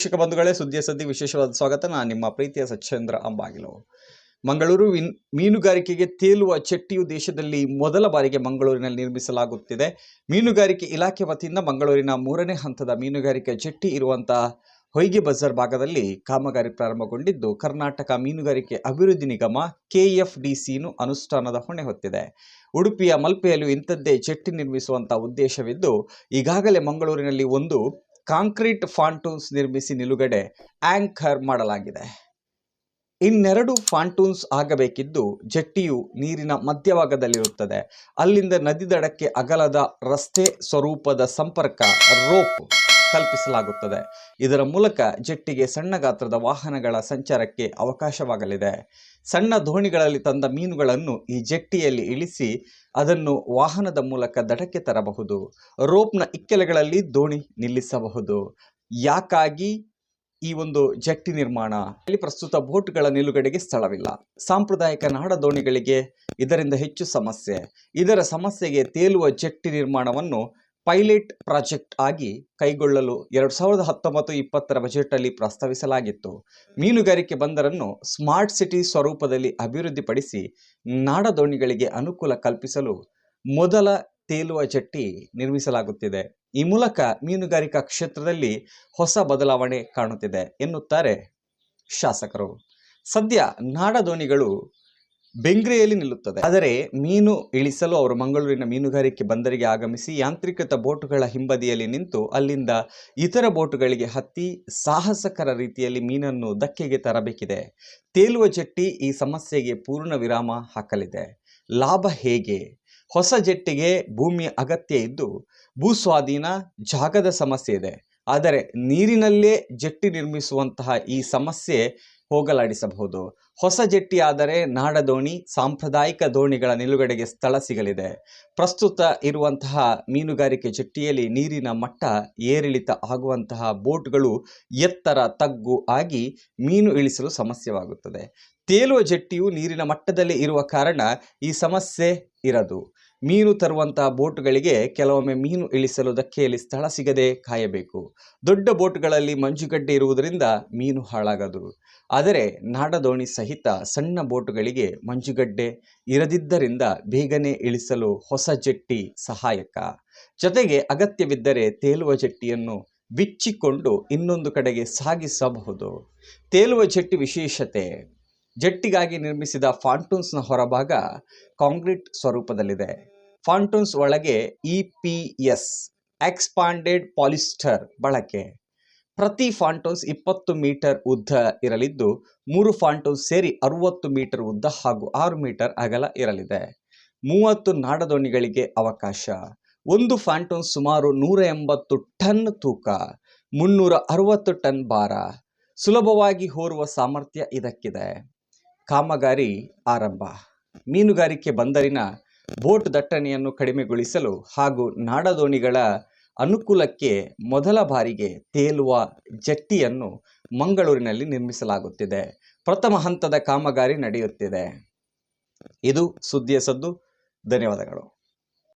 ವೀಕ್ಷಕ ಬಂಧುಗಳೇ, ಸುದ್ದಿಯ ಸದ್ದಿ ವಿಶೇಷವಾದ ಸ್ವಾಗತ. ನಾನು ನಿಮ್ಮ ಪ್ರೀತಿಯ ಸಚ್ಚೇಂದ್ರ ಅಂಬಾಗಿಲು. ಮಂಗಳೂರು ಮೀನುಗಾರಿಕೆಗೆ ತೇಲುವ ಚೆಟ್ಟಿಯು ದೇಶದಲ್ಲಿ ಮೊದಲ ಬಾರಿಗೆ ಮಂಗಳೂರಿನಲ್ಲಿ ನಿರ್ಮಿಸಲಾಗುತ್ತಿದೆ. ಮೀನುಗಾರಿಕೆ ಇಲಾಖೆ ವತಿಯಿಂದ ಮಂಗಳೂರಿನ ಮೂರನೇ ಹಂತದ ಮೀನುಗಾರಿಕೆ ಚೆಟ್ಟಿ ಇರುವಂತಹ ಹೊಯ್ಗೆ ಬಜಾರ್ ಭಾಗದಲ್ಲಿ ಕಾಮಗಾರಿ ಪ್ರಾರಂಭಗೊಂಡಿದ್ದು, ಕರ್ನಾಟಕ ಮೀನುಗಾರಿಕೆ ಅಭಿವೃದ್ಧಿ ನಿಗಮ ಕೆಎಫ್ಡಿಸಿನು ಅನುಷ್ಠಾನದ ಹೊಣೆ ಹೊತ್ತಿದೆ. ಉಡುಪಿಯ ಮಲ್ಪೆಯಲ್ಲೂ ಇಂಥದ್ದೇ ಚಟ್ಟಿ ನಿರ್ಮಿಸುವಂತಹ ಉದ್ದೇಶವಿದ್ದು, ಈಗಾಗಲೇ ಮಂಗಳೂರಿನಲ್ಲಿ ಒಂದು ಕಾಂಕ್ರೀಟ್ ಫಾಂಟೂನ್ಸ್ ನಿರ್ಮಿಸಿ ನಿಲುಗಡೆ ಆಂಕರ್ ಮಾಡಲಾಗಿದೆ. ಇನ್ನೆರಡು ಫಾಂಟೂನ್ಸ್ ಆಗಬೇಕಿದ್ದು ಜಟ್ಟಿಯು ನೀರಿನ ಮಧ್ಯಭಾಗದಲ್ಲಿರುತ್ತದೆ. ಅಲ್ಲಿಂದ ನದಿ ದಡಕ್ಕೆ ಅಗಲದ ರಸ್ತೆ ಸ್ವರೂಪದ ಸಂಪರ್ಕ ರೋಪ್. ಕಲ್ಪಿಸಲಾಗುತ್ತದೆ ಇದರ ಮೂಲಕ ಜೆಟ್ಟಿಗೆ ಸಣ್ಣ ಗಾತ್ರದ ವಾಹನಗಳ ಸಂಚಾರಕ್ಕೆ ಅವಕಾಶವಾಗಲಿದೆ. ಸಣ್ಣ ದೋಣಿಗಳಲ್ಲಿ ತಂದ ಮೀನುಗಳನ್ನು ಈ ಜೆಟ್ಟಿಯಲ್ಲಿ ಇಳಿಸಿ ಅದನ್ನು ವಾಹನದ ಮೂಲಕ ದಡಕ್ಕೆ ತರಬಹುದು. ರೋಪ್ನ ಇಕ್ಕೆಲೆಗಳಲ್ಲಿ ದೋಣಿ ನಿಲ್ಲಿಸಬಹುದು. ಯಾಕಾಗಿ? ಈ ಒಂದು ಜಟ್ಟಿ ನಿರ್ಮಾಣ. ಇಲ್ಲಿ ಪ್ರಸ್ತುತ ಬೋಟ್ಗಳ ನಿಲುಗಡೆಗೆ ಸ್ಥಳವಿಲ್ಲ. ಸಾಂಪ್ರದಾಯಿಕ ನಾಡ ದೋಣಿಗಳಿಗೆ ಇದರಿಂದ ಹೆಚ್ಚು ಸಮಸ್ಯೆ. ಇದರ ಸಮಸ್ಯೆಗೆ ತೇಲುವ ಜಟ್ಟಿ ನಿರ್ಮಾಣವನ್ನು ಪೈಲಟ್ ಪ್ರಾಜೆಕ್ಟ್ ಆಗಿ ಕೈಗೊಳ್ಳಲು ಎರಡು ಸಾವಿರದ ಹತ್ತೊಂಬತ್ತು ಇಪ್ಪತ್ತರ ಬಜೆಟಲ್ಲಿ ಪ್ರಸ್ತಾವಿಸಲಾಗಿತ್ತು. ಮೀನುಗಾರಿಕೆ ಬಂದರನ್ನು ಸ್ಮಾರ್ಟ್ ಸಿಟಿ ಸ್ವರೂಪದಲ್ಲಿ ಅಭಿವೃದ್ಧಿಪಡಿಸಿ ನಾಡದೋಣಿಗಳಿಗೆ ಅನುಕೂಲ ಕಲ್ಪಿಸಲು ಮೊದಲ ತೇಲುವ ಜಟ್ಟಿ ನಿರ್ಮಿಸಲಾಗುತ್ತಿದೆ. ಈ ಮೂಲಕ ಮೀನುಗಾರಿಕಾ ಕ್ಷೇತ್ರದಲ್ಲಿ ಹೊಸ ಬದಲಾವಣೆ ಕಾಣುತ್ತಿದೆ ಎನ್ನುತ್ತಾರೆ ಶಾಸಕರು. ಸದ್ಯ ನಾಡ ದೋಣಿಗಳು ಬೆಂಗ್ರೆಯಲ್ಲಿ ನಿಲ್ಲುತ್ತದೆ. ಆದರೆ ಮೀನು ಇಳಿಸಲು ಅವರು ಮಂಗಳೂರಿನ ಮೀನುಗಾರಿಕೆ ಬಂದರಿಗೆ ಆಗಮಿಸಿ ಯಾಂತ್ರಿಕೃತ ಬೋಟುಗಳ ಹಿಂಬದಿಯಲ್ಲಿ ನಿಂತು ಅಲ್ಲಿಂದ ಇತರ ಬೋಟುಗಳಿಗೆ ಹತ್ತಿ ಸಾಹಸಕರ ರೀತಿಯಲ್ಲಿ ಮೀನನ್ನು ಧಕ್ಕೆಗೆ ತರಬೇಕಿದೆ. ತೇಲುವ ಜೆಟ್ಟಿ ಈ ಸಮಸ್ಯೆಗೆ ಪೂರ್ಣ ವಿರಾಮ ಹಾಕಲಿದೆ. ಲಾಭ ಹೇಗೆ? ಹೊಸ ಜೆಟ್ಟಿಗೆ ಭೂಮಿಯ ಅಗತ್ಯ ಇದ್ದು ಭೂಸ್ವಾಧೀನ ಜಾಗದ ಸಮಸ್ಯೆ ಇದೆ. ಆದರೆ ನೀರಿನಲ್ಲೇ ಜೆಟ್ಟಿ ನಿರ್ಮಿಸುವಂತಹ ಈ ಸಮಸ್ಯೆ ಹೋಗಲಾಡಿಸಬಹುದು. ಹೊಸ ಜೆಟ್ಟಿ ಆದರೆ ನಾಡ ಸಾಂಪ್ರದಾಯಿಕ ದೋಣಿಗಳ ನಿಲುಗಡೆಗೆ ಸ್ಥಳ ಸಿಗಲಿದೆ. ಪ್ರಸ್ತುತ ಇರುವಂತಹ ಮೀನುಗಾರಿಕೆ ಜೆಟ್ಟಿಯಲ್ಲಿ ನೀರಿನ ಮಟ್ಟ ಏರಿಳಿತ ಆಗುವಂತಹ ಬೋಟ್ಗಳು ಎತ್ತರ ತಗ್ಗು ಆಗಿ ಮೀನು ಇಳಿಸಲು ಸಮಸ್ಯೆವಾಗುತ್ತದೆ. ತೇಲುವ ಜೆಟ್ಟಿಯು ನೀರಿನ ಮಟ್ಟದಲ್ಲಿ ಇರುವ ಕಾರಣ ಈ ಸಮಸ್ಯೆ ಇರದು. ಮೀನು ತರುವಂತಹ ಬೋಟುಗಳಿಗೆ ಕೆಲವೊಮ್ಮೆ ಮೀನು ಇಳಿಸಲು ಧಕ್ಕೆಯಲ್ಲಿ ಸ್ಥಳ ಸಿಗದೆ ಕಾಯಬೇಕು. ದೊಡ್ಡ ಬೋಟುಗಳಲ್ಲಿ ಮಂಜುಗಡ್ಡೆ ಇರುವುದರಿಂದ ಮೀನು ಹಾಳಾಗದು. ಆದರೆ ನಾಡದೋಣಿ ಸಹಿತ ಸಣ್ಣ ಬೋಟುಗಳಿಗೆ ಮಂಜುಗಡ್ಡೆ ಇರದಿದ್ದರಿಂದ ಬೇಗನೆ ಇಳಿಸಲು ಹೊಸ ಜೆಟ್ಟಿ ಸಹಾಯಕ. ಜೊತೆಗೆ ಅಗತ್ಯವಿದ್ದರೆ ತೇಲುವ ಜೆಟ್ಟಿಯನ್ನು ಬಿಚ್ಚಿಕೊಂಡು ಇನ್ನೊಂದು ಕಡೆಗೆ ಸಾಗಿಸಬಹುದು. ತೇಲುವ ಜೆಟ್ಟಿ ವಿಶೇಷತೆ ಜೆಟ್ಟಿಗಾಗಿ ನಿರ್ಮಿಸಿದ ಫಾಂಟೂನ್ಸ್ನ ಹೊರಭಾಗ ಕಾಂಕ್ರೀಟ್ ಸ್ವರೂಪದಲ್ಲಿದೆ. ಫಾಂಟೂನ್ಸ್ ಒಳಗೆ E P S, expanded polyester ಬಳಕೆ. ಪ್ರತಿ ಫಾಂಟೂನ್ಸ್ ಇಪ್ಪತ್ತು ಮೀಟರ್ ಉದ್ದ ಇರಲಿದ್ದು, ಮೂರು ಫಾಂಟೂನ್ಸ್ ಸೇರಿ ಅರುವತ್ತು ಮೀಟರ್ ಉದ್ದ ಹಾಗೂ ಆರು ಮೀಟರ್ ಅಗಲ ಇರಲಿದೆ. ಮೂವತ್ತು ನಾಡದೋಣಿಗಳಿಗೆ ಅವಕಾಶ. ಒಂದು ಫಾಂಟೂನ್ ಸುಮಾರು ನೂರ ಎಂಬತ್ತು ಟನ್ ತೂಕ, ಮುನ್ನೂರ ಅರವತ್ತು ಟನ್ ಭಾರ. ಸುಲಭವಾಗಿ ಹೋರುವ ಸಾಮರ್ಥ್ಯ ಇದಕ್ಕಿದೆ. ಕಾಮಗಾರಿ ಆರಂಭ. ಮೀನುಗಾರಿಕೆ ಬಂದರಿನ ಬೋಟ್ ದಟ್ಟಣೆಯನ್ನು ಕಡಿಮೆಗೊಳಿಸಲು ಹಾಗೂ ನಾಡದೋಣಿಗಳ ಅನುಕೂಲಕ್ಕೆ ಮೊದಲ ಬಾರಿಗೆ ತೇಲುವ ಜಟ್ಟಿಯನ್ನು ಮಂಗಳೂರಿನಲ್ಲಿ ನಿರ್ಮಿಸಲಾಗುತ್ತಿದೆ. ಪ್ರಥಮ ಹಂತದ ಕಾಮಗಾರಿ ನಡೆಯುತ್ತಿದೆ. ಇದು ಸುದ್ದಿಯ ಸದ್ದು. ಧನ್ಯವಾದಗಳು.